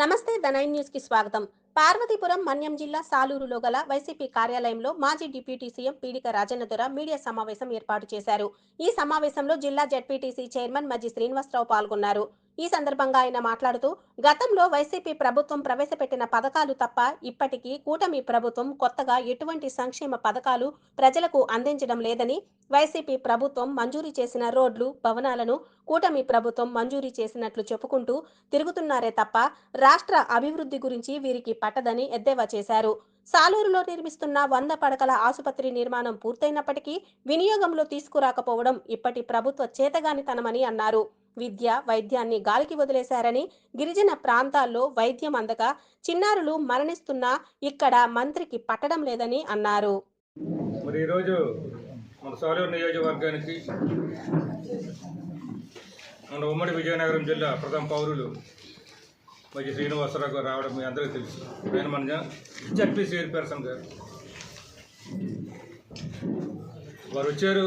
నమస్తే ద న్యూస్కి స్వాగతం. పార్వతీపురం మన్యం జిల్లా సాలూరులో గల వైసీపీ కార్యాలయంలో మాజీ డిప్యూటీ సీఎం పీడిక రాజన్న దొర మీడియా సమావేశం ఏర్పాటు చేశారు. ఈ సమావేశంలో జిల్లా జడ్పీటీసీ చైర్మన్ మజ్జి శ్రీనివాసరావు పాల్గొన్నారు. ఈ సందర్భంగా ఆయన మాట్లాడుతూ గతంలో వైసీపీ ప్రభుత్వం ప్రవేశపెట్టిన పథకాలు తప్ప ఇప్పటికీ కూటమి ప్రభుత్వం కొత్తగా ఎటువంటి సంక్షేమ పథకాలు ప్రజలకు అందించడం లేదని వైసీపీ ప్రభుత్వం మంజూరు చేసిన రోడ్లు భవనాలను కూటమి ప్రభుత్వం మంజూరు చేసినట్లు చెప్పుకుంటూ తిరుగుతున్నారే తప్ప రాష్ట్ర అభివృద్ధి గురించి వీరికి పట్టదని ఎద్దేవా చేశారు. సాలూరులో నిర్మిస్తున్న వంద పడకల ఆసుపత్రి నిర్మాణం పూర్తయినప్పటికీ వినియోగంలో తీసుకురాకపోవడం ఇప్పటి ప్రభుత్వ చేతగానితనమని అన్నారు. విద్య వైద్యాన్ని గాలికి వదిలేశారని గిరిజన ప్రాంతాల్లో వైద్యం అందక చిన్నారులు మరణిస్తున్నా ఇక్కడ మంత్రికి పట్టడం లేదని అన్నారు. మరి ఈరోజు మన సాలూరు నియోజకవర్గానికి మన ఉమ్మడి విజయనగరం జిల్లా ప్రథమ పౌరులు మరి శ్రీనివాసరావు గారు రావడం మీ అందరికీ తెలుసు. ఆయన మన జడ్పీ చైర్పర్సన్ గారు. వారు వచ్చారు.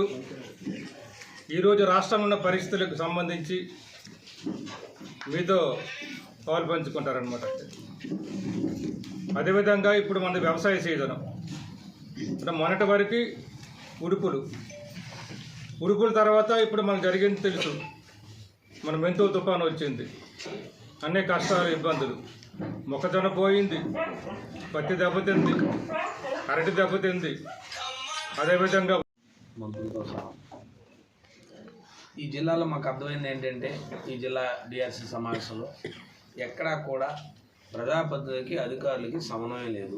ఈరోజు రాష్ట్రంలో ఉన్న పరిస్థితులకు సంబంధించి మీతో పాలు పంచుకుంటారనమాట అదేవిధంగా ఇప్పుడు మన వ్యవసాయ సీజనం. ఇప్పుడు మొన్నటి వరకు ఉడుపులు. ఉడుపుల తర్వాత ఇప్పుడు మనకు జరిగింది తెలుసు. మన మెంతుల తుఫాను వచ్చింది. అన్ని కష్టాలు ఇబ్బందులు. మొక్కజొన్న పోయింది. పత్తి దెబ్బతింది. అరటి దెబ్బతింది. అదేవిధంగా ఈ జిల్లాలో మాకు అర్థమైంది ఏంటంటే ఈ జిల్లా డిఆర్సీ సమావేశంలో ఎక్కడా కూడా ప్రజాప్రతినిధికి అధికారులకి సమన్వయం లేదు.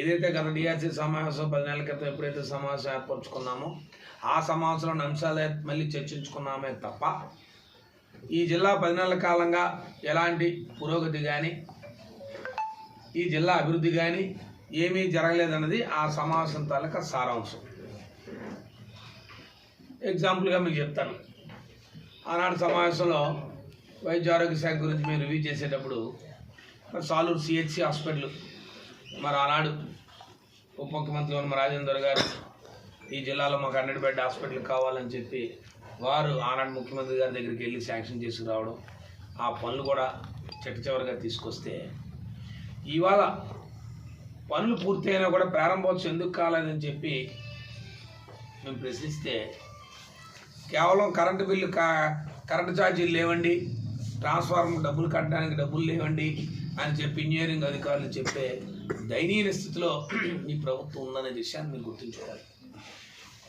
ఏదైతే గత డిఆర్సీ సమావేశం పది నెలల క్రితం ఎప్పుడైతే సమావేశం ఏర్పరచుకున్నామో ఆ సమావేశంలోని అంశాలు మళ్ళీ చర్చించుకున్నామే తప్ప ఈ జిల్లా పది నెలల కాలంగా ఎలాంటి పురోగతి కానీ ఈ జిల్లా అభివృద్ధి కానీ ఏమీ జరగలేదన్నది ఆ సమావేశం తాలూకా సారాంశం. ఎగ్జాంపుల్గా మీకు చెప్తాను. ఆనాడు సమావేశంలో వైద్య ఆరోగ్య శాఖ గురించి మేము రివ్యూ చేసేటప్పుడు సాలూరు సిహెచ్సి హాస్పిటల్ మరి ఆనాడు ఉప ముఖ్యమంత్రి ఉన్న రాజేందర్ గారు ఈ జిల్లాలో మాకు హండ్రెడ్ బెడ్ హాస్పిటల్ కావాలని చెప్పి వారు ఆనాడు ముఖ్యమంత్రి గారి దగ్గరికి వెళ్ళి శాంక్షన్ చేసుకురావడం ఆ పనులు కూడా చెట్టు చివరిగా తీసుకొస్తే ఇవాళ పనులు పూర్తయినా కూడా ప్రారంభోత్సవం ఎందుకు కాలేదని చెప్పి మేము ప్రశ్నిస్తే కేవలం కరెంటు బిల్లు కా కరెంటు ఛార్జీలు లేవండి. ట్రాన్స్ఫార్మర్ డబ్బులు కట్టడానికి డబ్బులు లేవండి అని చెప్పి ఇంజనీరింగ్ అధికారులు చెప్పే దయనీయ స్థితిలో ఈ ప్రభుత్వం ఉందనే విషయాన్ని మీరు గుర్తుంచుకోవాలి.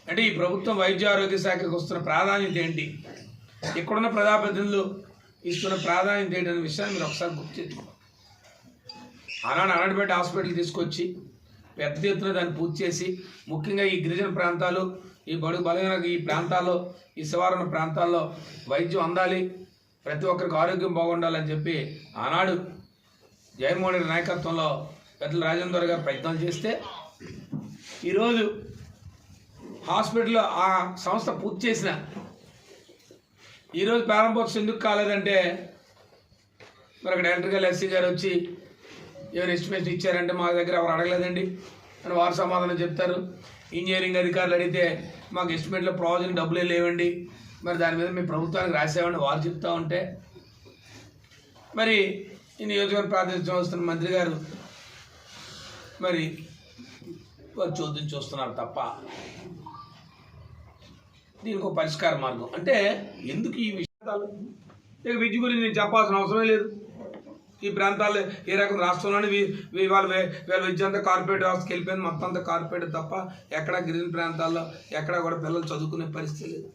అంటే ఈ ప్రభుత్వం వైద్య ఆరోగ్య శాఖకు వస్తున్న ప్రాధాన్యత ఏంటి? ఇక్కడున్న ప్రజాప్రతినిధులు ఇస్తున్న ప్రాధాన్యత ఏంటి అనే విషయాన్ని మీరు ఒకసారి గుర్తించుకోవాలి ఆనాడు అన్నడపేట హాస్పిటల్ తీసుకొచ్చి పెద్ద ఎత్తున దాన్ని పూర్తి చేసి ముఖ్యంగా ఈ గిరిజన ప్రాంతాలు ఈ బడుగు బలహీన ఈ ప్రాంతాల్లో ఈ శివారణ ప్రాంతాల్లో వైద్యం అందాలి ప్రతి ఒక్కరికి ఆరోగ్యం బాగుండాలని చెప్పి ఆనాడు జగన్మోహన్ రెడ్డి నాయకత్వంలో పెద్దల రాజేందర్ గారు ప్రయత్నం చేస్తే ఈరోజు హాస్పిటల్లో ఆ సంస్థ పూర్తి చేసిన ఈరోజు ప్రారంభోత్సవం ఎందుకు కాలేదంటే మరి అక్కడ ఎలక్ట్రికల్ ఎస్సీ గారు వచ్చి ఎవరు ఎస్టిమేషన్ ఇచ్చారంటే మా దగ్గర ఎవరు అడగలేదండి. అని వారు సమాధానం చెప్తారు. ఇంజనీరింగ్ అధికారులు అడిగితే మాకు ఎస్టిమేట్లో ప్రాజెక్ట్ డబ్బులే లేవండి. మరి దాని మీద మేము ప్రభుత్వానికి రాసామని వారు చెప్తూ ఉంటే మరి ఈ నియోజకవర్గ ప్రాతినిధ్యం వస్తున్న మంత్రి గారు మరి వారు చూద్దాం చూస్తున్నారు తప్ప దీనికి ఒక పరిష్కార మార్గం. అంటే ఎందుకు ఈ విషయాలు? ఇక విద్య గురించి నేను చెప్పాల్సిన అవసరమే లేదు. ఈ ప్రాంతాల్లో ఏ రకం రాష్ట్రంలోనే వీ- వాళ్ళ వీళ్ళ విద్య అంతా కార్పొరేట్ వ్యవస్థకి వెళ్ళిపోయింది. మొత్తం అంతా కార్పొరేట్ తప్ప ఎక్కడ గిరిజన ప్రాంతాల్లో ఎక్కడ కూడా పిల్లలు చదువుకునే పరిస్థితి లేదు.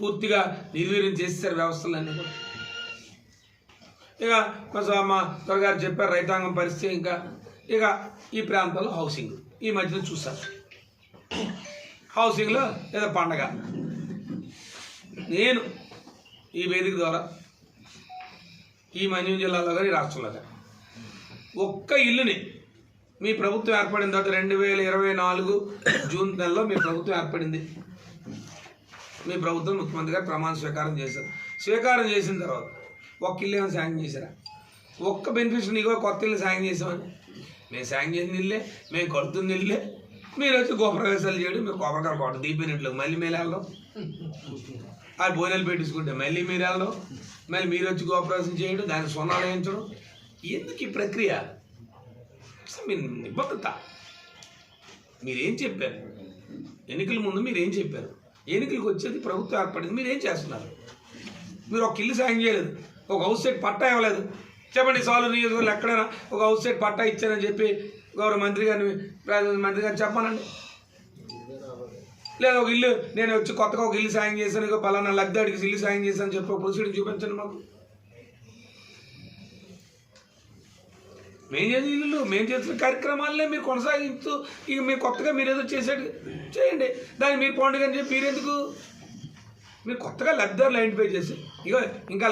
పూర్తిగా నిర్వీర్యం చేసేసారు వ్యవస్థలన్నీ కూడా. ఇక కొంచెం మా త్వరగారు చెప్పారు రైతాంగం పరిస్థితి ఇంకా. ఇక ఈ ప్రాంతంలో హౌసింగ్ ఈ మధ్యన చూసారు హౌసింగ్లో ఏదో పండగ. నేను ఈ వేదిక ద్వారా ఈ మన్యం జిల్లాలో కానీ రాష్ట్రంలో కానీ ఒక్క ఇల్లుని మీ ప్రభుత్వం ఏర్పడిన తర్వాత రెండు వేల ఇరవై నాలుగు జూన్ నెలలో మీ ప్రభుత్వం ఏర్పడింది. మీ ప్రభుత్వం ముఖ్యమంత్రి గారు ప్రమాణ స్వీకారం చేశారు. స్వీకారం చేసిన తర్వాత ఒక్క ఇల్లు ఏమైనా శాంక్షన్ చేశారా? ఒక్క బెనిఫిషియర్ నీకు కొత్త ఇల్లు శాంక్షన్ చేసామని మేము శాంక్షన్ చేసిన ఇల్లే మేము కడుతున్న ఇల్లే. మీరు వచ్చి గోప్రవేశాలు చేయడం మీరు కొబ్బరికాయలు కొట్ట దీపినట్లు మళ్ళీ మేలు వెళ్ళడం ఆ బోనెలు పెట్టించుకుంటే మళ్ళీ మీరు వెళ్ళడం మళ్ళీ మీరు వచ్చి కోఆపరేషన్ చేయడం దాన్ని సొన్నాలు వేయించడం. ఎందుకు ఈ ప్రక్రియ? మీ నిబద్ధత. మీరేం చెప్పారు? ఎన్నికల ముందు మీరు ఏం చెప్పారు? ఎన్నికలకు వచ్చేది ప్రభుత్వం ఏర్పడింది మీరు ఏం చేస్తున్నారు? మీరు ఒక ఇల్లు సాయం చేయలేదు ఒక హౌస్ సైడ్ పట్టా ఇవ్వలేదు. చెప్పండి సాలు నియోజకవర్గంలో ఎక్కడైనా ఒక హౌస్ సైడ్ పట్టా ఇచ్చారని చెప్పి గౌరవ మంత్రి గారిని మంత్రి గారిని చెప్పానండి లేదా ఒక ఇల్లు నేను వచ్చి కొత్తగా ఒక ఇల్లు సాయం చేశాను ఇక పలానా లగ్దాడికి ఇల్లు సాయం చేశాను చెప్పి ఒక ప్రొసీడింగ్ చూపించండి మాకు. మేము చేసిన ఇల్లు మేము చేసిన కార్యక్రమాలనే మీరు కొనసాగిస్తూ ఇక మీరు కొత్తగా మీరు ఏదో చేసేది చేయండి. దాన్ని మీరు పండుగ అని చెప్పి మీరెందుకు? మీరు కొత్తగా లబ్ధిదారులు ఐడెంటిఫై చేసి ఇక ఇంకా